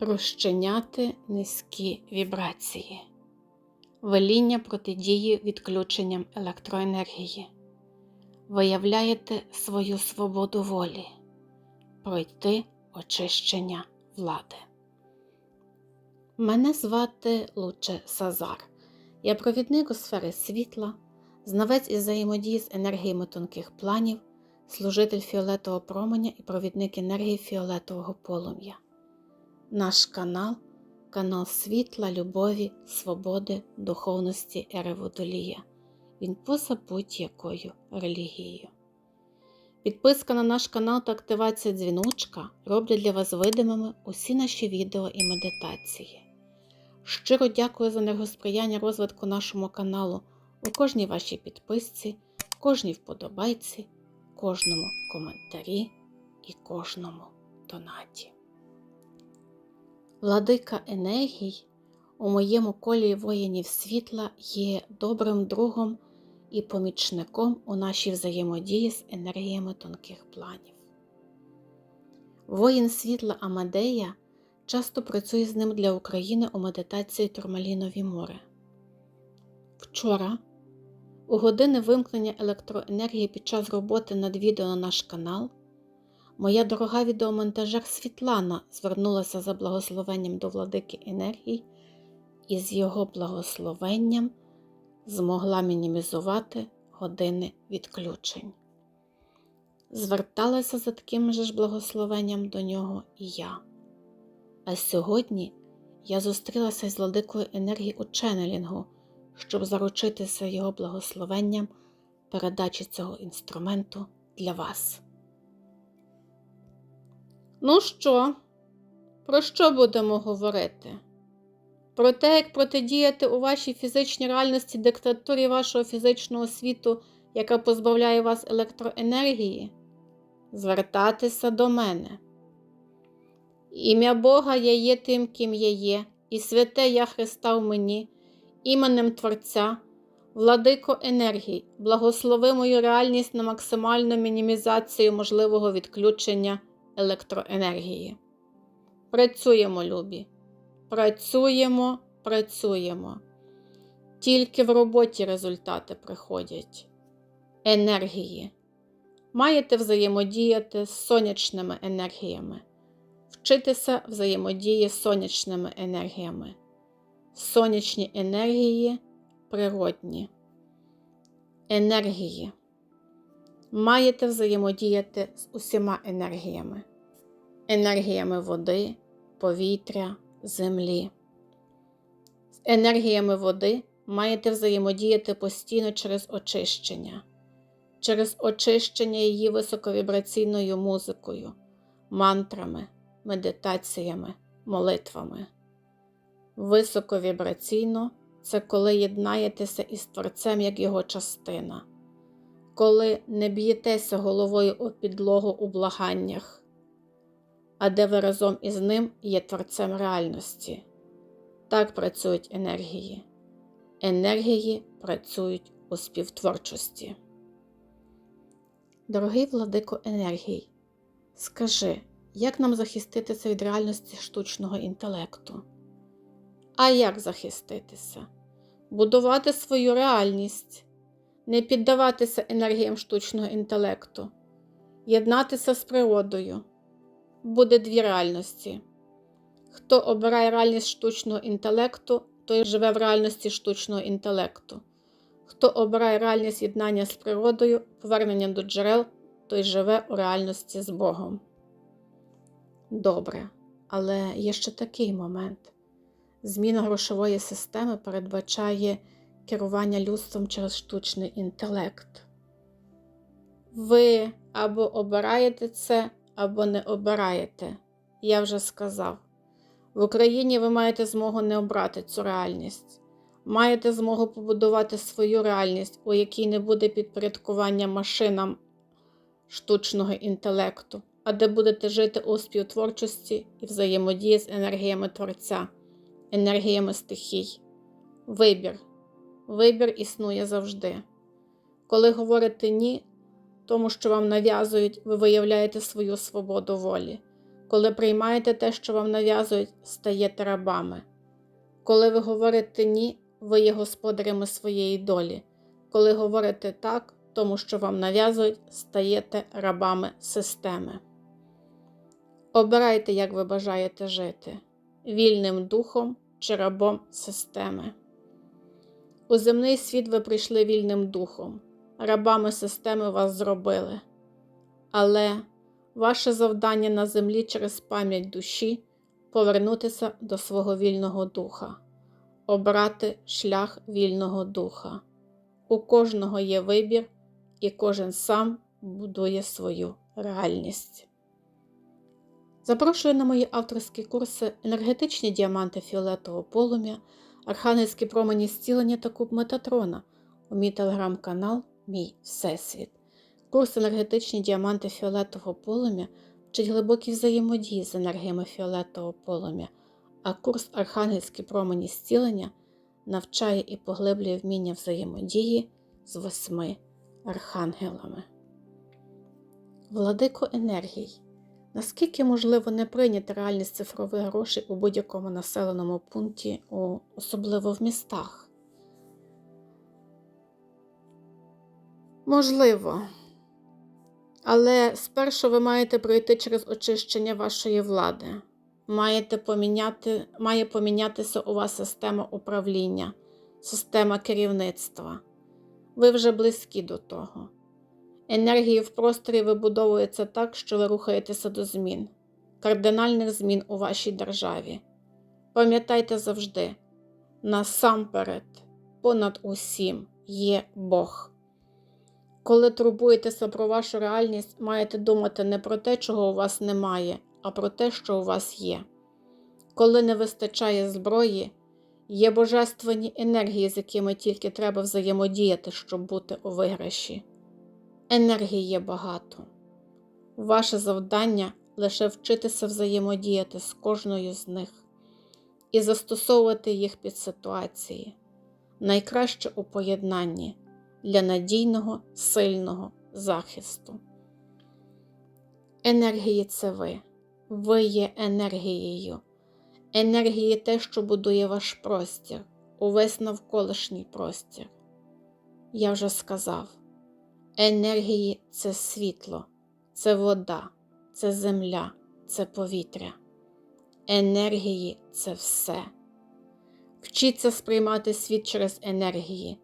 Розчиняти низькі вібрації, веління протидії відключенням електроенергії, виявляєте свою свободу волі, пройти очищення влади. Мене звати Луче Сазар. Я провідник у сфери світла, знавець із взаємодії з енергіями тонких планів, служитель фіолетового променя і провідник енергії фіолетового полум'я. Наш канал канал світла, любові, свободи, духовності ери Водолія. Він поза будь-якою релігією. Підписка на наш канал та активація дзвіночка роблять для вас видимими усі наші відео і медитації. Щиро дякую за енергосприяння розвитку нашому каналу у кожній вашій підписці, кожній вподобайці, кожному коментарі і кожному донаті. Владика енергій у моєму колі воїнів світла є добрим другом і помічником у нашій взаємодії з енергіями тонких планів. Воїн світла Амадея часто працює з ним для України у медитації Турмалінові море. Вчора, у години вимкнення електроенергії під час роботи над відео на наш канал, моя дорога відеомонтажер Світлана звернулася за благословенням до владики енергій і з його благословенням змогла мінімізувати години відключень. Зверталася за таким же ж благословенням до нього і я. А сьогодні я зустрілася з владикою енергії у ченнелінгу, щоб заручитися його благословенням передачі цього інструменту для вас. Ну що, про що будемо говорити? Про те, як протидіяти у вашій фізичній реальності диктатурі вашого фізичного світу, яка позбавляє вас електроенергії? Звертатися до мене. Ім'я Бога я є тим, ким я є, і святе я Христа в мені, іменем Творця, владико енергій, благослови мою реальність на максимальну мінімізацію можливого відключення електроенергії. Працюємо, любі. Працюємо, працюємо. Тільки в роботі результати приходять. Енергії. Маєте взаємодіяти з сонячними енергіями, вчитися взаємодії з сонячними енергіями. Сонячні енергії природні. Енергії. Маєте взаємодіяти з усіма енергіями, енергіями води, повітря землі. З енергіями води маєте взаємодіяти постійно через очищення, через очищення її високовібраційною музикою, мантрами, медитаціями, молитвами. Високовібраційно це коли єднаєтеся із Творцем як його частина, коли не б'єтеся головою у підлогу у благаннях а де ви разом із ним є творцем реальності. Так працюють енергії. Енергії працюють у співтворчості. Дорогий владико енергій, скажи, як нам захиститися від реальності штучного інтелекту? А як захиститися? Будувати свою реальність, не піддаватися енергіям штучного інтелекту, єднатися з природою буде дві реальності. Хто обирає реальність штучного інтелекту, той живе в реальності штучного інтелекту. Хто обирає реальність єднання з природою, повернення до джерел, той живе у реальності з Богом. Добре, але є ще такий момент. Зміна грошової системи передбачає керування людством через штучний інтелект. Ви або обираєте це, або не обираєте, я вже сказав. В Україні ви маєте змогу не обрати цю реальність, маєте змогу побудувати свою реальність, у якій не буде підпорядкування машинам штучного інтелекту, а де будете жити у співтворчості і взаємодії з енергіями Творця, енергіями стихій. Вибір. Вибір існує завжди. Коли говорите ні, тому що вам нав'язують, ви виявляєте свою свободу волі. Коли приймаєте те, що вам нав'язують, стаєте рабами. Коли ви говорите ні, ви є господарями своєї долі. Коли говорите так, тому що вам нав'язують, стаєте рабами системи. Обирайте, як ви бажаєте жити вільним духом чи рабом системи. У земний світ ви прийшли вільним духом, рабами системи вас зробили. Але ваше завдання на землі через пам'ять душі повернутися до свого вільного духа, обрати шлях вільного духа. У кожного є вибір, і кожен сам будує свою реальність. Запрошую на мої авторські курси енергетичні діаманти фіолетового полум'я, архангельські промені зцілення та куб Метатрона у мій телеграм-канал Мій Всесвіт. Курс енергетичні діаманти фіолетового полум'я вчить глибокі взаємодії з енергіями фіолетового полум'я, а курс Архангельські промені зцілення навчає і поглиблює вміння взаємодії з восьми архангелами. Владико енергій. Наскільки можливо не прийняти реальність цифрових грошей у будь-якому населеному пункті, особливо в містах? Можливо. Але спершу ви маєте пройти через очищення вашої влади. Маєте поміняти, Має помінятися у вас система управління, система керівництва. Ви вже близькі до того. Енергії в просторі вибудовуються так, що ви рухаєтеся до змін, кардинальних змін у вашій державі. Пам'ятайте завжди, насамперед, понад усім є Бог. Коли турбуєтеся про вашу реальність, маєте думати не про те, чого у вас немає, а про те, що у вас є. Коли не вистачає зброї, є божественні енергії, з якими тільки треба взаємодіяти, щоб бути у виграші. Енергії є багато. Ваше завдання лише вчитися взаємодіяти з кожною з них і застосовувати їх під ситуації, найкраще у поєднанні для надійного, сильного захисту. Енергії це ви. Ви є енергією. Енергії те, що будує ваш простір, увесь навколишній простір. Я вже сказав. Енергії це світло, це вода, це земля, це повітря. Енергії це все. Вчіться сприймати світ через енергії,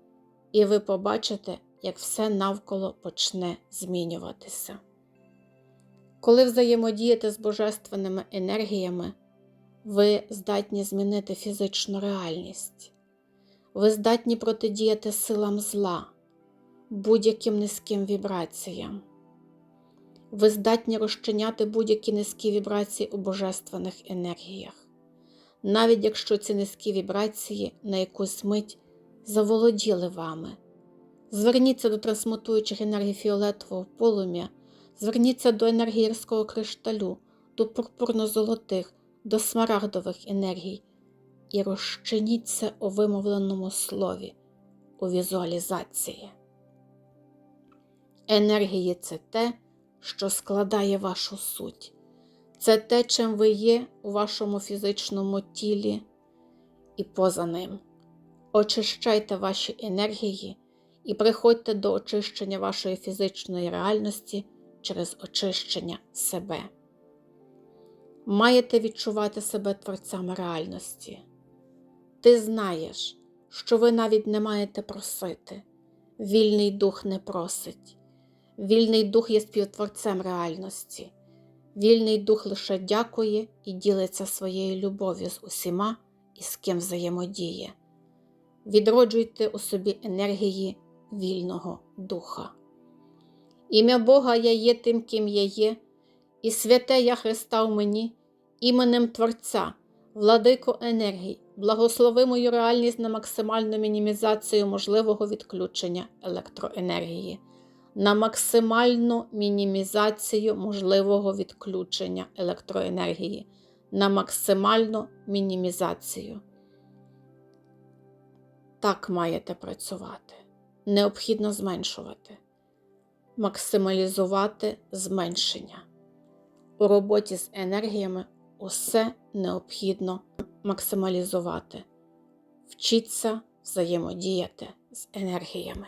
і ви побачите, як все навколо почне змінюватися. Коли взаємодієте з божественними енергіями, ви здатні змінити фізичну реальність, ви здатні протидіяти силам зла будь-яким низьким вібраціям. Ви здатні розчиняти будь-які низькі вібрації у божественних енергіях, навіть якщо ці низькі вібрації на якусь мить заволоділи вами. Зверніться до трансмутуючих енергій фіолетового полум'я, зверніться до енергії гірського кришталю, до пурпурно-золотих, до смарагдових енергій і розчиніться у вимовленому слові, у візуалізації. Енергії це те, що складає вашу суть. Це те, чим ви є у вашому фізичному тілі і поза ним. Очищайте ваші енергії і приходьте до очищення вашої фізичної реальності через очищення себе. Маєте відчувати себе творцями реальності. Ти знаєш, що ви навіть не маєте просити. Вільний дух не просить. Вільний дух є співтворцем реальності. Вільний дух лише дякує і ділиться своєю любов'ю з усіма і з ким взаємодіє. Відроджуйте у собі енергії вільного духа. Ім'я Бога я є тим, ким я є, і святе я Христа в мені, іменем Творця, владико енергії, благослови мою реальність на максимальну мінімізацію можливого відключення електроенергії на максимальну мінімізацію можливого відключення електроенергії, на максимальну мінімізацію. Так маєте працювати. Необхідно зменшувати, максималізувати зменшення. У роботі з енергіями усе необхідно максималізувати. Вчіться взаємодіяти з енергіями.